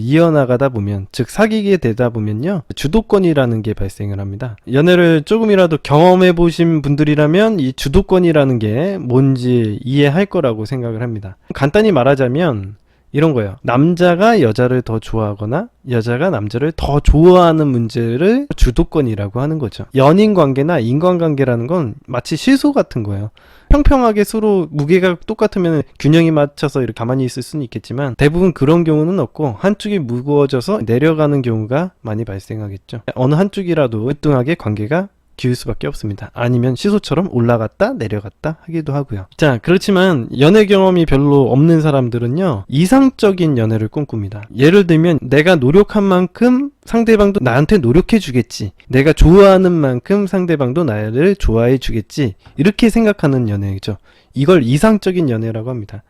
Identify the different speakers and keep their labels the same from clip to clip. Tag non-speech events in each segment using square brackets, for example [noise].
Speaker 1: 이어나가다 보면, 즉 사귀게 되다 보면요. 주도권이라는 게 발생을 합니다. 연애를 조금이라도 경험해 보신 분들이라면 이 주도권이라는 게 뭔지 이해할 거라고 생각을 합니다. 간단히 말하자면 이런 거예요. 남자가 여자를 더 좋아하거나 여자가 남자를 더 좋아하는 문제를 주도권이라고 하는 거죠. 연인 관계나 인간 관계라는 건 마치 시소 같은 거예요. 평평하게 서로 무게가 똑같으면 균형이 맞춰서 이렇게 가만히 있을 수는 있겠지만 대부분 그런 경우는 없고 한쪽이 무거워져서 내려가는 경우가 많이 발생하겠죠. 어느 한쪽이라도 으뚱하게 관계가 기울 수밖에 없습니다. 아니면 시소처럼 올라갔다 내려갔다 하기도 하고요. 자, 그렇지만 연애 경험이 별로 없는 사람들은요, 이상적인 연애를 꿈꿉니다. 예를 들면, 내가 노력한 만큼 상대방도 나한테 노력해 주겠지. 내가 좋아하는 만큼 상대방도 나를 좋아해 주겠지. 이렇게 생각하는 연애죠. 이걸 이상적인 연애라고 합니다.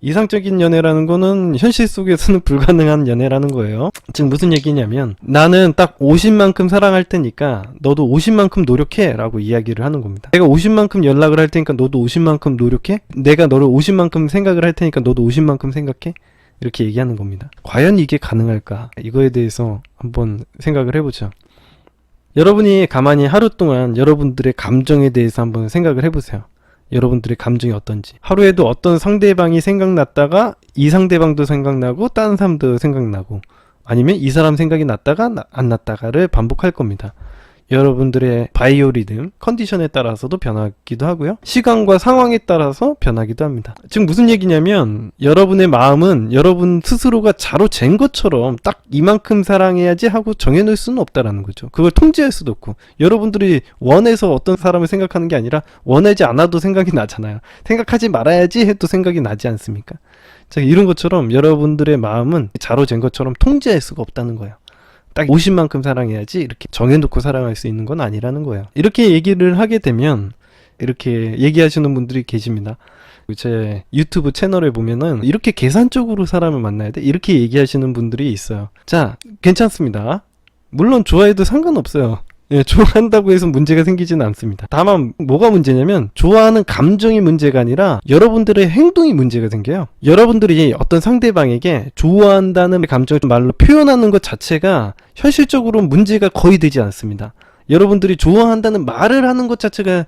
Speaker 1: 이상적인 연애라는 거는 현실 속에서는 [laughs] 불가능한 연애라는 거예요. 즉 무슨 얘기냐면 나는 딱 50만큼 사랑할 테니까 너도 50만큼 노력해 라고 이야기를 하는 겁니다. 내가 50만큼 연락을 할 테니까 너도 50만큼 노력해? 내가 너를 50만큼 생각을 할 테니까 너도 50만큼 생각해? 이렇게 얘기하는 겁니다. 과연 이게 가능할까? 이거에 대해서 한번 생각을 해보죠. 여러분이 가만히 하루 동안 여러분들의 감정에 대해서 한번 생각을 해보세요. 여러분들의 감정이 어떤지. 하루에도 어떤 상대방이 생각났다가 이 상대방도 생각나고 다른 사람도 생각나고 아니면 이 사람 생각이 났다가 나- 안 났다가를 반복할 겁니다. 여러분들의 바이오 리듬, 컨디션에 따라서도 변하기도 하고요. 시간과 상황에 따라서 변하기도 합니다. 지금 무슨 얘기냐면 여러분의 마음은 여러분 스스로가 자로 잰 것처럼 딱 이만큼 사랑해야지 하고 정해놓을 수는 없다라는 거죠. 그걸 통제할 수도 없고 여러분들이 원해서 어떤 사람을 생각하는 게 아니라 원하지 않아도 생각이 나잖아요. 생각하지 말아야지 해도 생각이 나지 않습니까? 자, 이런 것처럼 여러분들의 마음은 자로 잰 것처럼 통제할 수가 없다는 거예요. 딱 50만큼 사랑해야지 이렇게 정해놓고 사랑할 수 있는 건 아니라는 거예요. 이렇게 얘기를 하게 되면 이렇게 얘기하시는 분들이 계십니다. 제 유튜브 채널에 보면은 이렇게 계산적으로 사람을 만나야 돼 이렇게 얘기하시는 분들이 있어요. 자, 괜찮습니다. 물론 좋아해도 상관없어요. 예, 좋아한다고 해서 문제가 생기지는 않습니다. 다만 뭐가 문제냐면 좋아하는 감정이 문제가 아니라 여러분들의 행동이 문제가 생겨요. 여러분들이 어떤 상대방에게 좋아한다는 감정을 말로 표현하는 것 자체가 현실적으로 문제가 거의 되지 않습니다. 여러분들이 좋아한다는 말을 하는 것 자체가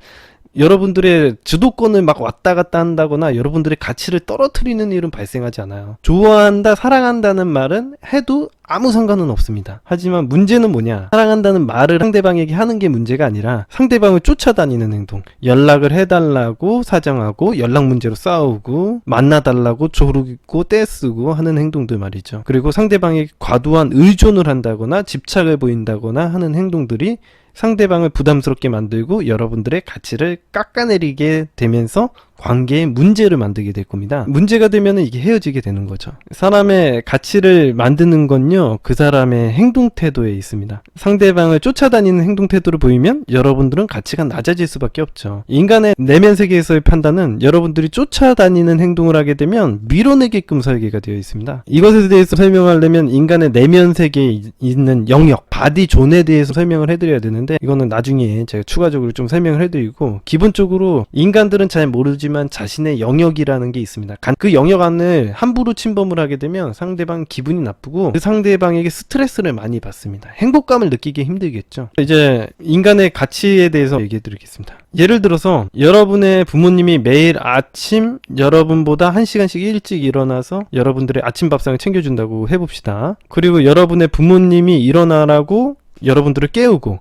Speaker 1: 여러분들의 주도권을 막 왔다 갔다 한다거나 여러분들의 가치를 떨어뜨리는 일은 발생하지 않아요. 좋아한다, 사랑한다는 말은 해도 아무 상관은 없습니다. 하지만 문제는 뭐냐? 사랑한다는 말을 상대방에게 하는 게 문제가 아니라 상대방을 쫓아다니는 행동. 연락을 해달라고 사정하고 연락 문제로 싸우고 만나달라고 조르고 떼쓰고 하는 행동들 말이죠. 그리고 상대방에게 과도한 의존을 한다거나 집착을 보인다거나 하는 행동들이 상대방을 부담스럽게 만들고 여러분들의 가치를 깎아내리게 되면서 관계에 문제를 만들게 될 겁니다. 문제가 되면 이게 헤어지게 되는 거죠. 사람의 가치를 만드는 건요, 그 사람의 행동 태도에 있습니다. 상대방을 쫓아다니는 행동 태도를 보이면 여러분들은 가치가 낮아질 수밖에 없죠. 인간의 내면 세계에서의 판단은 여러분들이 쫓아다니는 행동을 하게 되면 밀어내게끔 설계가 되어 있습니다. 이것에 대해서 설명하려면 인간의 내면 세계에 이- 있는 영역, 바디 존에 대해서 설명을 해드려야 되는데 이거는 나중에 제가 추가적으로 좀 설명을 해드리고 기본적으로 인간들은 잘 모르지 만 자신의 영역이라는 게 있습니다. 간- 그 영역 안을 함부로 침범을 하게 되면 상대방 기분이 나쁘고 그 상대방에게 스트레스를 많이 받습니다. 행복감을 느끼기 힘들겠죠. 이제 인간의 가치에 대해서 얘기해 드리겠습니다. 예를 들어서 여러분의 부모님이 매일 아침 여러분보다 1시간씩 일찍 일어나서 여러분들의 아침 밥상을 챙겨준다고 해봅시다. 그리고 여러분의 부모님이 일어나라고 여러분들을 깨우고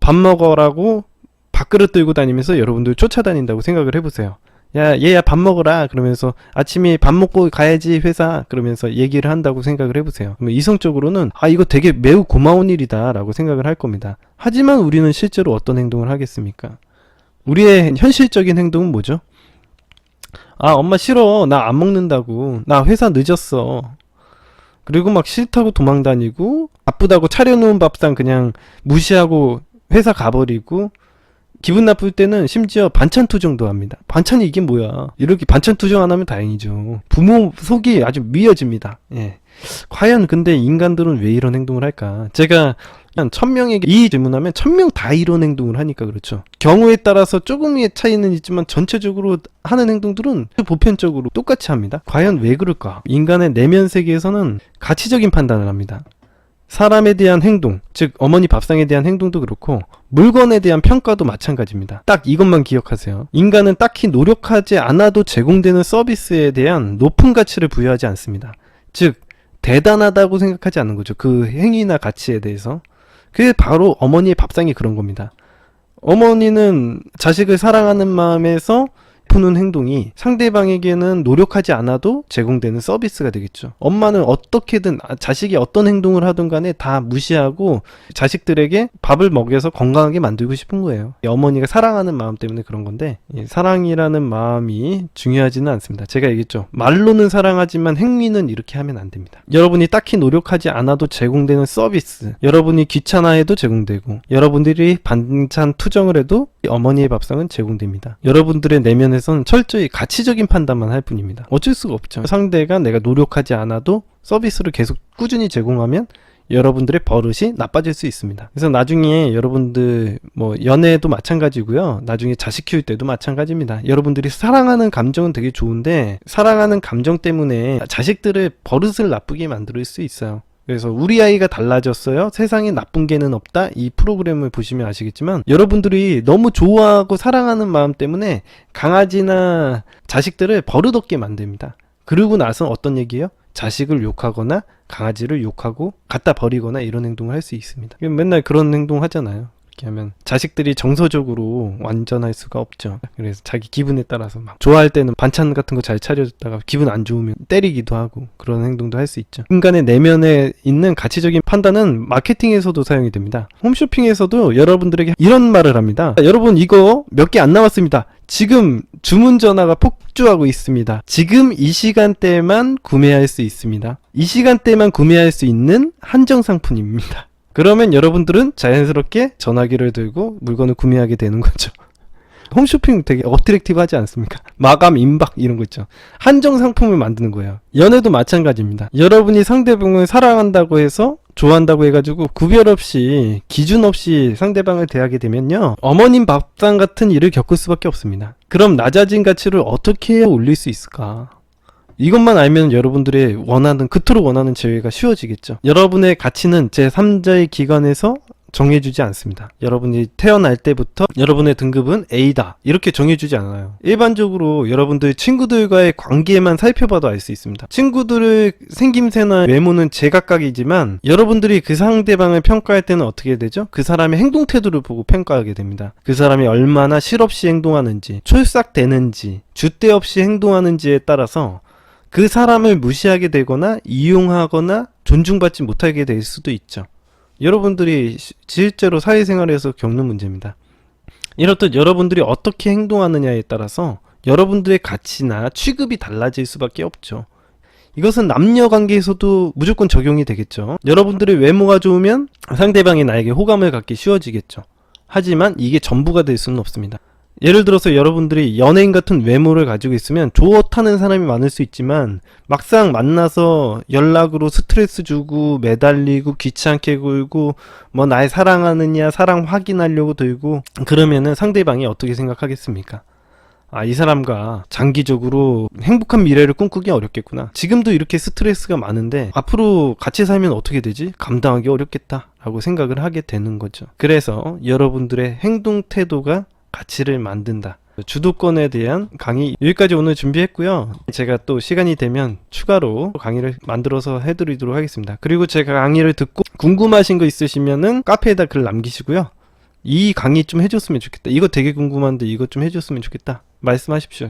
Speaker 1: 밥 먹어라고 밥그릇 들고 다니면서 여러분들 쫓아다닌다고 생각을 해보세요. 야, 얘야 밥 먹어라. 그러면서 아침에 밥 먹고 가야지 회사. 그러면서 얘기를 한다고 생각을 해보세요. 이성적으로는 아, 이거 되게 매우 고마운 일이다. 라고 생각을 할 겁니다. 하지만 우리는 실제로 어떤 행동을 하겠습니까? 우리의 현실적인 행동은 뭐죠? 아, 엄마 싫어. 나 안 먹는다고. 나 회사 늦었어. 그리고 막 싫다고 도망 다니고, 바쁘다고 차려놓은 밥상 그냥 무시하고 회사 가버리고, 기분 나쁠 때는 심지어 반찬 투정도 합니다. 반찬이 이게 뭐야? 이렇게 반찬 투정 안 하면 다행이죠. 부모 속이 아주 미어집니다. 예. 과연 근데 인간들은 왜 이런 행동을 할까? 제가 한 1000명에게 이 질문하면 1000명 다 이런 행동을 하니까 그렇죠. 경우에 따라서 조금의 차이는 있지만 전체적으로 하는 행동들은 보편적으로 똑같이 합니다. 과연 왜 그럴까? 인간의 내면 세계에서는 가치적인 판단을 합니다. 사람에 대한 행동, 즉 어머니 밥상에 대한 행동도 그렇고 물건에 대한 평가도 마찬가지입니다. 딱 이것만 기억하세요. 인간은 딱히 노력하지 않아도 제공되는 서비스에 대한 높은 가치를 부여하지 않습니다. 즉 대단하다고 생각하지 않는 거죠. 그 행위나 가치에 대해서. 그게 바로 어머니의 밥상이 그런 겁니다. 어머니는 자식을 사랑하는 마음에서 푸는 행동이 상대방에게는 노력하지 않아도 제공되는 서비스가 되겠죠. 엄마는 어떻게든 아, 자식이 어떤 행동을 하든 간에 다 무시하고 자식들에게 밥을 먹여서 건강하게 만들고 싶은 거예요. 이 어머니가 사랑하는 마음 때문에 그런 건데 이 사랑이라는 마음이 중요하지는 않습니다. 제가 얘기했죠. 말로는 사랑하지만 행위는 이렇게 하면 안 됩니다. 여러분이 딱히 노력하지 않아도 제공되는 서비스, 여러분이 귀찮아해도 제공되고 여러분들이 반찬 투정을 해도 이 어머니의 밥상은 제공됩니다. 여러분들의 내면에서 는 철저히 가치적인 판단만 할 뿐입니다. 어쩔 수가 없죠. 상대가 내가 노력하지 않아도 서비스를 계속 꾸준히 제공하면 여러분들의 버릇이 나빠질 수 있습니다. 그래서 나중에 여러분들 뭐 연애도 마찬가지고요. 나중에 자식 키울 때도 마찬가지입니다. 여러분들이 사랑하는 감정은 되게 좋은데 사랑하는 감정 때문에 자식들의 버릇을 나쁘게 만들 수 있어요. 그래서 우리 아이가 달라졌어요. 세상에 나쁜 개는 없다. 이 프로그램을 보시면 아시겠지만 여러분들이 너무 좋아하고 사랑하는 마음 때문에 강아지나 자식들을 버릇없게 만듭니다. 그러고 나서 어떤 얘기예요? 자식을 욕하거나 강아지를 욕하고 갖다 버리거나 이런 행동을 할 수 있습니다. 맨날 그런 행동 하잖아요. 이렇게 하면 자식들이 정서적으로 완전할 수가 없죠. 그래서 자기 기분에 따라서 막 좋아할 때는 반찬 같은 거 잘 차려줬다가 기분 안 좋으면 때리기도 하고 그런 행동도 할 수 있죠. 인간의 내면에 있는 가치적인 판단은 마케팅에서도 사용이 됩니다. 홈쇼핑에서도 여러분들에게 이런 말을 합니다. 여러분 이거 몇 개 안 남았습니다. 지금 주문 전화가 폭주하고 있습니다. 지금 이 시간대에만 구매할 수 있습니다. 이 시간대에만 구매할 수 있는 한정 상품입니다. 그러면 여러분들은 자연스럽게 전화기를 들고 물건을 구매하게 되는 거죠. [laughs] 홈쇼핑 되게 어트랙티브 하지 않습니까? [laughs] 마감, 임박 이런 거 있죠. 한정 상품을 만드는 거예요. 연애도 마찬가지입니다. 여러분이 상대방을 사랑한다고 해서 좋아한다고 해가지고 구별 없이 기준 없이 상대방을 대하게 되면요 어머님 밥상 같은 일을 겪을 수밖에 없습니다. 그럼 낮아진 가치를 어떻게 올릴 수 있을까? 이것만 알면 여러분들의 원하는 그토록 원하는 제외가 쉬워지겠죠. 여러분의 가치는 제 3자의 기관에서 정해주지 않습니다. 여러분이 태어날 때부터 여러분의 등급은 A다 이렇게 정해주지 않아요. 일반적으로 여러분들 친구들과의 관계만 살펴봐도 알 수 있습니다. 친구들의 생김새나 외모는 제각각이지만 여러분들이 그 상대방을 평가할 때는 어떻게 되죠? 그 사람의 행동 태도를 보고 평가하게 됩니다. 그 사람이 얼마나 실없이 행동하는지, 촐싹대는지, 줏대 없이 행동하는지에 따라서 그 사람을 무시하게 되거나 이용하거나 존중받지 못하게 될 수도 있죠. 여러분들이 시- 실제로 사회생활에서 겪는 문제입니다. 이렇듯 여러분들이 어떻게 행동하느냐에 따라서 여러분들의 가치나 취급이 달라질 수밖에 없죠. 이것은 남녀 관계에서도 무조건 적용이 되겠죠. 여러분들의 외모가 좋으면 상대방이 나에게 호감을 갖기 쉬워지겠죠. 하지만 이게 전부가 될 수는 없습니다. 예를 들어서 여러분들이 연예인 같은 외모를 가지고 있으면 좋다는 사람이 많을 수 있지만 막상 만나서 연락으로 스트레스 주고 매달리고 귀찮게 굴고 뭐날 사랑하느냐 사랑 확인하려고 들고 그러면은 상대방이 어떻게 생각하겠습니까? 아, 이 사람과 장기적으로 행복한 미래를 꿈꾸기 어렵겠구나. 지금도 이렇게 스트레스가 많은데 앞으로 같이 살면 어떻게 되지? 감당하기 어렵겠다. 라고 생각을 하게 되는 거죠. 그래서 여러분들의 행동 태도가 가치를 만든다. 주도권에 대한 강의 여기까지 오늘 준비했고요. 제가 또 시간이 되면 추가로 강의를 만들어서 해드리도록 하겠습니다. 그리고 제가 강의를 듣고 궁금하신 거 있으시면은 카페에다 글 남기시고요. 이 강의 좀 해줬으면 좋겠다. 이거 되게 궁금한데 이거 좀 해줬으면 좋겠다. 말씀하십시오.